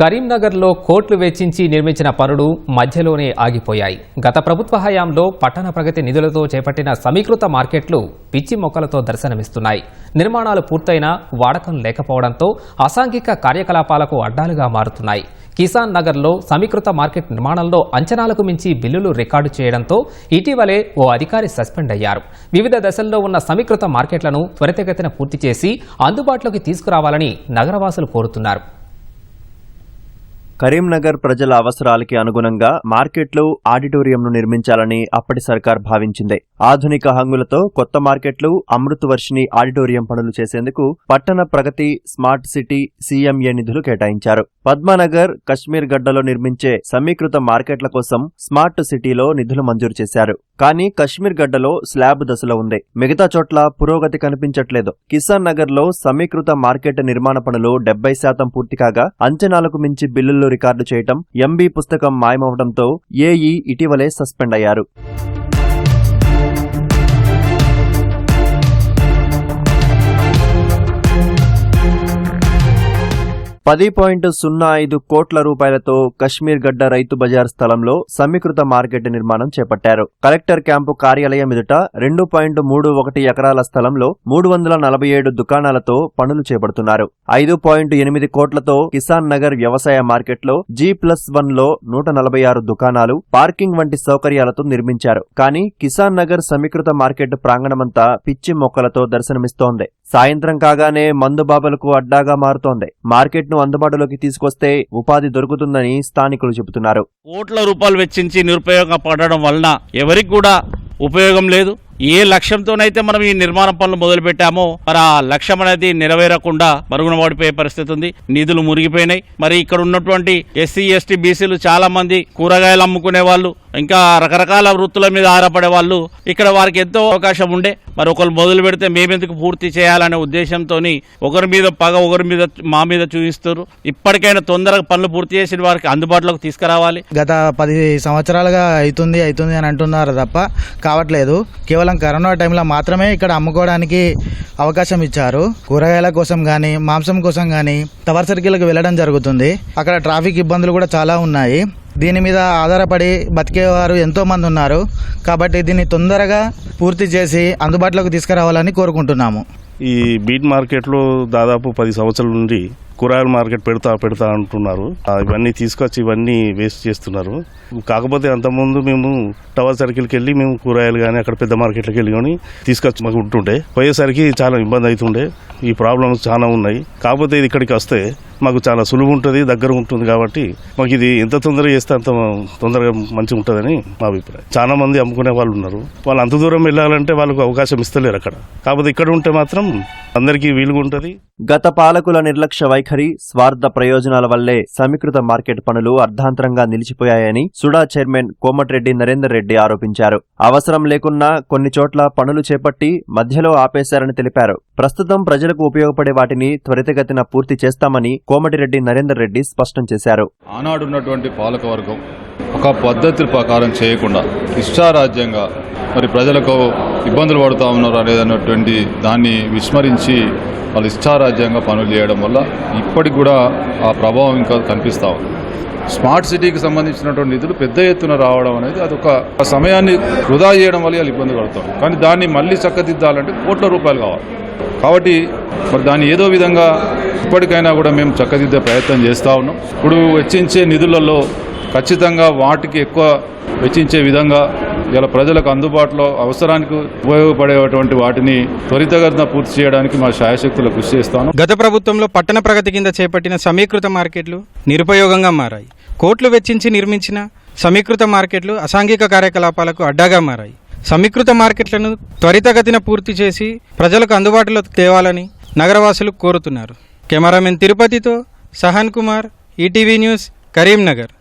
కరీంనగర్లో కోట్లు వెచ్చించి నిర్మించిన పనులు మధ్యలోనే ఆగిపోయాయి. గత ప్రభుత్వ హయాంలో పట్టణ ప్రగతి నిధులతో చేపట్టిన సమీకృత మార్కెట్లు పిచ్చి మొక్కలతో దర్శనమిస్తున్నాయి. నిర్మాణాలు పూర్తయినా వాడకం లేకపోవడంతో అసాంఘిక కార్యకలాపాలకు అడ్డాలుగా మారుతున్నాయి. కిసాన్ నగర్లో సమీకృత మార్కెట్ నిర్మాణంలో అంచనాలకు మించి బిల్లులు రికార్డు చేయడంతో ఇటీవలే ఓ అధికారి సస్పెండ్ అయ్యారు. వివిధ దశల్లో ఉన్న సమీకృత మార్కెట్లను త్వరితగతిన పూర్తి చేసి అందుబాటులోకి తీసుకురావాలని నగరవాసులు కోరుతున్నారు. కరీంనగర్ ప్రజల అవసరాలకి అనుగుణంగా మార్కెట్లు ఆడిటోరియంను నిర్మించాలని అప్పటి సర్కార్ భావించింది. ఆధునిక హంగులతో కొత్త మార్కెట్లు అమృత్ వర్షిని ఆడిటోరియం పనులు చేసేందుకు పట్టణ ప్రగతి స్మార్ట్ సిటీ సీఎంఏ నిధులు కేటాయించారు. పద్మానగర్ కశ్మీర్ గడ్డలో నిర్మించే సమీకృత మార్కెట్ల కోసం స్మార్ట్ సిటీలో నిధులు మంజూరు చేశారు. కానీ కశ్మీర్ గడ్డలో స్లాబ్ దశలో ఉంది. మిగతా చోట్ల పురోగతి కనిపించట్లేదు. కిసాన్ నగర్లో సమీకృత మార్కెట్ నిర్మాణ పనులు డెబ్బై శాతం పూర్తి కాగా అంచనాలకు మించి బిల్లులు రికార్డు చేయటం ఎంబీ పుస్తకం మాయమవడంతో ఏఈ ఇటీవలే సస్పెండ్ అయ్యారు. పది పాయింట్ సున్నా ఐదు కోట్ల రూపాయలతో కశ్మీర్ గడ్డ రైతు బజార్ స్థలంలో సమీకృత మార్కెట్ నిర్మాణం చేపట్టారు. కలెక్టర్ క్యాంపు కార్యాలయం ఎదుట రెండు పాయింట్ మూడు ఒకటి ఎకరాల స్థలంలో మూడు వందల నలభై ఏడు దుకాణాలతో పనులు చేపడుతున్నారు. ఐదు పాయింట్ ఎనిమిది కోట్లతో కిసాన్ నగర్ వ్యవసాయ మార్కెట్లో జీ ప్లస్ వన్లో నూట నలభై ఆరు దుకాణాలు పార్కింగ్ వంటి సౌకర్యాలతో నిర్మించారు. కానీ కిసాన్ నగర్ సమీకృత మార్కెట్ ప్రాంగణమంతా పిచ్చి మొక్కలతో దర్శనమిస్తోంది. సాయంత్రం కాగానే మందుబాబులకు అడ్డాగా మారుతోంది. మార్కెట్ను అందుబాటులోకి తీసుకొస్తే ఉపాధి దొరుకుతుందని స్థానికులు చెబుతున్నారు. కోట్ల రూపాయలు వెచ్చించి నిరుపయోగపడడం వలన ఎవరికి కూడా ఉపయోగం లేదు. ఏ లక్ష్యంతోనైతే మనం ఈ నిర్మాణ పనులు మొదలు పెట్టామో మరి ఆ లక్ష్యం అనేది నెరవేరకుండా మరుగున పడిపోయే పరిస్థితి ఉంది. నిధులు మురిగిపోయినాయి. మరి ఇక్కడ ఉన్నటువంటి ఎస్సీ ఎస్టీ బీసీలు చాలా మంది కూరగాయలు అమ్ముకునే వాళ్ళు ఇంకా రకరకాల వృత్తుల మీద ఆధారపడే వాళ్ళు ఇక్కడ వారికి ఎంతో అవకాశం ఉండే. మరి ఒకరు మొదలు పెడితే మేమెందుకు పూర్తి చేయాలనే ఉద్దేశంతో ఒకరి మీద పగ ఒకరి మీద మా మీద చూపిస్తారు. ఇప్పటికైనా తొందరగా పనులు పూర్తి చేసిన వారికి అందుబాటులోకి తీసుకురావాలి. గత పది సంవత్సరాలుగా అవుతుంది అవుతుంది అని అంటున్నారు తప్ప కావట్లేదు. కేవలం కరోనా టైంలో మాత్రమే ఇక్కడ అమ్ముకోవడానికి అవకాశం ఇచ్చారు. కూరగాయల కోసం కానీ మాంసం కోసం కానీ టవర్ సర్కిల్కి వెళ్ళడం జరుగుతుంది. అక్కడ ట్రాఫిక్ ఇబ్బందులు కూడా చాలా ఉన్నాయి. దీని మీద ఆధారపడి బతికేవారు ఎంతో మంది ఉన్నారు. కాబట్టి దీన్ని తొందరగా పూర్తి చేసి అందుబాటులోకి తీసుకురావాలని కోరుకుంటున్నాము. ఈ బీట్ మార్కెట్లో దాదాపు పది సంవత్సరాల నుండి కూరగాయల మార్కెట్ పెడతా పెడతా అంటున్నారు. ఇవన్నీ తీసుకొచ్చి ఇవన్నీ వేస్ట్ చేస్తున్నారు. కాకపోతే అంతకుముందు మేము టవర్ సర్కిల్కి వెళ్ళి మేము కూరగాయలు కానీ అక్కడ పెద్ద మార్కెట్లకు వెళ్ళి కానీ తీసుకొచ్చి మాకు ఉంటుండే. పోయేసరికి చాలా ఇబ్బంది అవుతుండే. ఈ ప్రాబ్లమ్స్ చాలా ఉన్నాయి. కాకపోతే ఇది ఇక్కడికి వస్తే మాకు చాలా సులువు ఉంటుంది దగ్గర ఉంటుంది కాబట్టి మాకు ఇది ఎంత తొందరగా చేస్తే అంత తొందరగా మంచిగా ఉంటుందని మా అభిప్రాయం. చాలా మంది అమ్ముకునే వాళ్ళు ఉన్నారు. వాళ్ళు అంత దూరం వెళ్ళాలంటే వాళ్ళకు అవకాశం ఇస్తలేరు అక్కడ. కాకపోతే ఇక్కడ ఉంటే మాత్రం అందరికీ వీలుగా ఉంటుంది. గత పాలకుల నిర్లక్ష్య వైఖరి స్వార్థ ప్రయోజనాల వల్లే సమీకృత మార్కెట్ పనులు అర్ధాంతరంగా నిలిచిపోయాయని సుడా చైర్మన్ కోమటిరెడ్డి నరేందర్ రెడ్డి ఆరోపించారు. అవసరం లేకున్నా కొన్ని చోట్ల పనులు చేపట్టి మధ్యలో ఆపేశారని తెలిపారు. ప్రస్తుతం ప్రజలకు ఉపయోగపడే వాటిని త్వరితగతిన పూర్తి చేస్తామని కోమటిరెడ్డి నరేందర్ రెడ్డి స్పష్టం చేశారు. ఆనాడున్నటువంటి పాలకవర్గం ఒక పద్ధతి ప్రకారం చేయకుండా ఇష్టారాజ్యంగా మరి ప్రజలకు ఇబ్బందులు పడుతూ ఉన్నారు అనేదన్నటువంటి దాన్ని విస్మరించి వాళ్ళు ఇష్టారాజ్యంగా పనులు చేయడం వల్ల ఇప్పటికి కూడా ఆ ప్రభావం ఇంకా కనిపిస్తూ ఉంది. స్మార్ట్ సిటీకి సంబంధించినటువంటి నిధులు పెద్ద ఎత్తున రావడం అనేది అదొక సమయాన్ని వృధా చేయడం వల్ల వాళ్ళు ఇబ్బంది పడుతారు కానీ దాన్ని మళ్ళీ చక్కదిద్దాలంటే కోట్ల రూపాయలు కావాలి. కాబట్టి మరి దాన్ని ఏదో విధంగా ఇప్పటికైనా కూడా మేము చక్కదిద్దే ప్రయత్నం చేస్తూ ఉన్నాం. ఇప్పుడు వెచ్చించే నిధులలో ఖచ్చితంగా వాటికి ఎక్కువ వెచ్చించే విధంగా ఇలా ప్రజలకు అందుబాటులో అవసరానికి ఉపయోగపడేటువంటి వాటిని త్వరితగతిన పూర్తి చేయడానికి మా శాయశక్తులు కృషి చేస్తాను గత ప్రభుత్వంలో పట్టణ ప్రగతి కింద చేపట్టిన సమీకృత మార్కెట్లు నిరుపయోగంగా మారాయి. కోట్లు వెచ్చించి నిర్మించిన సమీకృత మార్కెట్లు అసాంఘిక కార్యకలాపాలకు అడ్డాగా మారాయి. సమీకృత మార్కెట్లను త్వరితగతిన పూర్తి చేసి ప్రజలకు అందుబాటులో తేవాలని నగరవాసులు కోరుతున్నారు. కెమెరామెన్ తిరుపతితో సహన్ కుమార్ ఈటీవీ న్యూస్ కరీంనగర్.